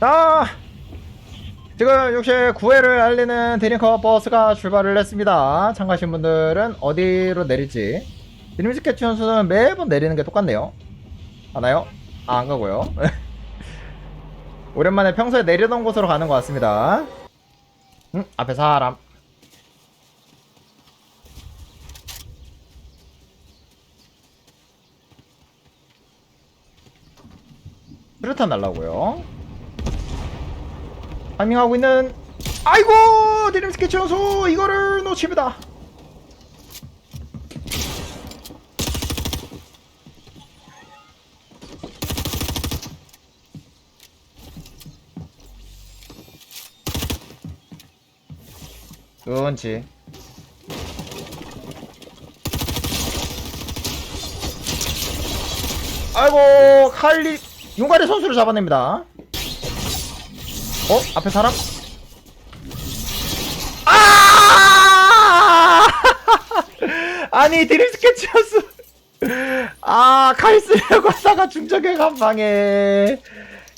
자 지금 69회를 알리는 드링커 버스가 출발을 했습니다. 참가하신 분들은 어디로 내릴지. 드림스케치 선수는 매번 내리는 게 똑같네요. 가나요? 아, 안 가고요. 오랜만에 평소에 내리던 곳으로 가는 것 같습니다. 음, 앞에 사람. 수류탄 날라고요 타밍하고 있는 아이고 드림 스케치 선수 이거를 놓칩니다. 그렇지. 아이고 칼리 용가리 선수를 잡아냅니다 어? 앞에 사람? 아! 아니 드림 스케치였어. 아 칼쓰려고 하다가 중적의 감방에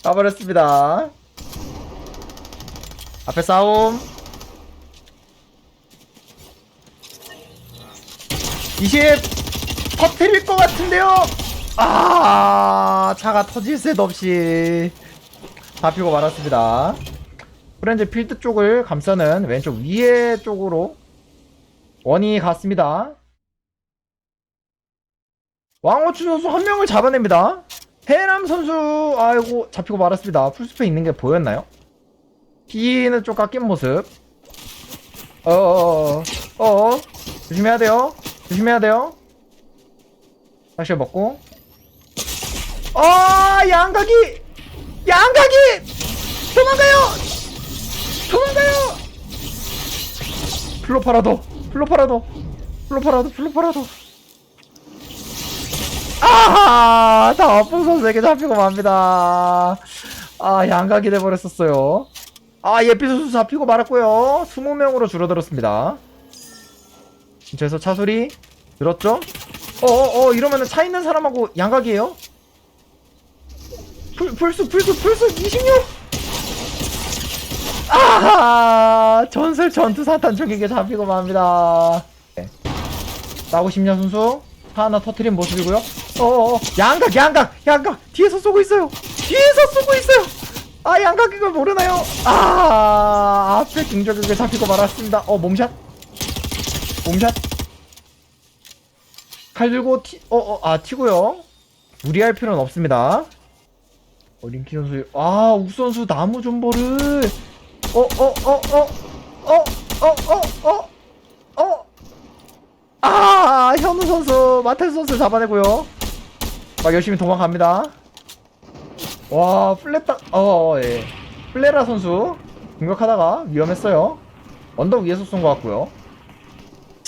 가버렸습니다. 앞에 싸움. 20 터트릴 것 같은데요. 아 차가 터질 새도 없이 잡히고 말았습니다. 프렌즈 필드 쪽을 감싸는 왼쪽 위에 쪽으로 원이 갔습니다. 왕호추 선수 한 명을 잡아냅니다. 해남 선수 아이고 잡히고 말았습니다. 풀스페 있는 게 보였나요? 피는 좀 깎인 모습. 어어어 어 어 조심해야 돼요. 조심해야 돼요. 다시 먹고. 아 양각이 양각이 도망가요! 도망가요! 플로파라도 플로파라도 플로파라도 플로파라도. 아하! 다와풍 선수에게 잡히고 맙니다. 아 양각이 돼버렸었어요. 아 예피 선수 잡히고 말았고요. 20명으로 줄어들었습니다. 근처에서 차소리 들었죠? 어어어 이러면은 차 있는 사람하고 양각이에요? 풀, 풀수 풀수 풀수 26 아하 전설 전투 사탄 총에게 잡히고 맙니다. 네. 싸우고 싶냐 선수? 하나 터트린 모습이고요. 어어 양각 양각 양각. 뒤에서 쏘고 있어요. 뒤에서 쏘고 있어요. 아 양각 이걸 모르나요? 아 앞에 중적에게 잡히고 말았습니다. 어 몸샷? 몸샷? 칼 들고 티 어어 아 튀고요. 무리할 필요는 없습니다 어, 링키 선수, 아, 욱 선수 나무 존버를, 어, 어, 어, 어, 어, 어, 어, 어, 어, 아, 현우 선수, 마테스 선수 잡아내고요. 막 열심히 도망갑니다. 와, 플레타, 어, 어, 예. 플레라 선수, 공격하다가 위험했어요. 언덕 위에서 쏜 것 같고요.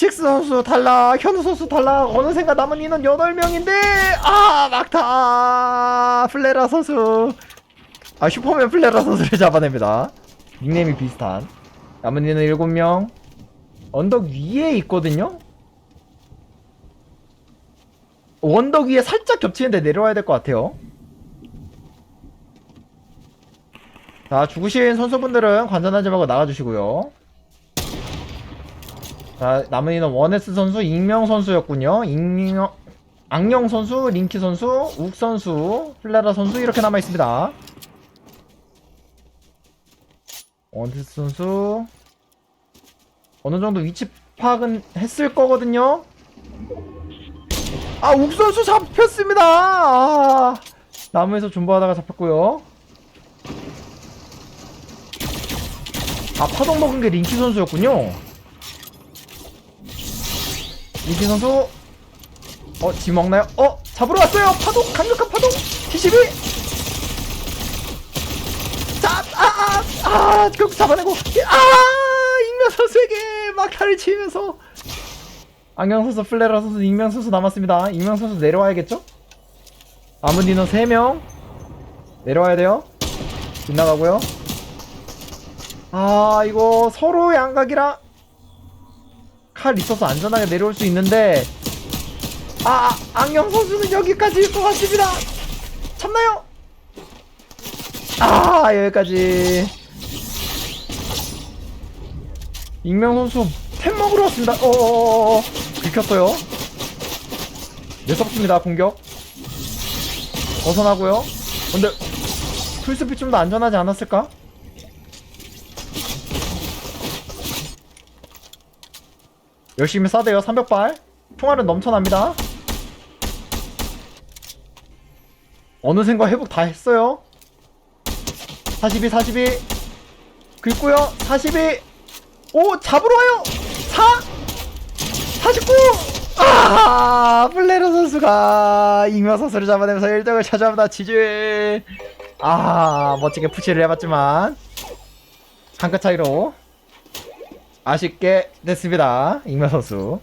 칙스 선수 탈락, 현우 선수 탈락, 어느샌가 남은 인원 8명인데, 아, 막타! 플레라 선수. 아, 슈퍼맨 플레라 선수를 잡아냅니다. 닉네임이 비슷한. 남은 인원 7명. 언덕 위에 있거든요? 원덕 위에 살짝 겹치는데 내려와야 될 것 같아요. 자, 죽으신 선수분들은 관전하지 말고 나가주시고요. 자, 남은 인원 원에스 선수, 익명 선수였군요. 익명, 악령 선수, 링키 선수, 욱 선수, 플레라 선수 이렇게 남아 있습니다. 원에스 선수 어느 정도 위치 파악은 했을 거거든요. 아, 욱 선수 잡혔습니다. 아, 나무에서 존버하다가 잡혔고요. 아, 파동 먹은 게 링키 선수였군요. 링키 선수 어, 지 먹나요? 어, 잡으러 왔어요. 파동, 강력한 파동. T12. 자, 아, 아, 아, 결국 잡아내고. 아, 익명 선수에게 막타를 치면서 안경 선수, 플레라 선수, 익명 선수 남았습니다. 익명 선수 내려와야겠죠? 인원 3명 내려와야 돼요. 빗나가고요. 아, 이거 서로 양각이라 칼 있어서 안전하게 내려올 수 있는데 아, 아, 악령 선수는 여기까지일 것 같습니다. 참나요? 아 여기까지 익명 선수 템 먹으러 왔습니다 어어어어 긁혔어요 매섭습니다 공격 벗어나고요 근데 풀스피 좀 더 안전하지 않았을까? 열심히 쏴대요 300발. 총알은 넘쳐납니다. 어느샌가 회복 다 했어요. 42 42 긁고요 42 오 잡으러 와요. 4 49 아 플레로 선수가 익명 선수를 잡아내면서 1등을 차지합니다 지지. 아 멋지게 푸시를 해봤지만 한 끗 차이로 아쉽게 됐습니다. 익명 선수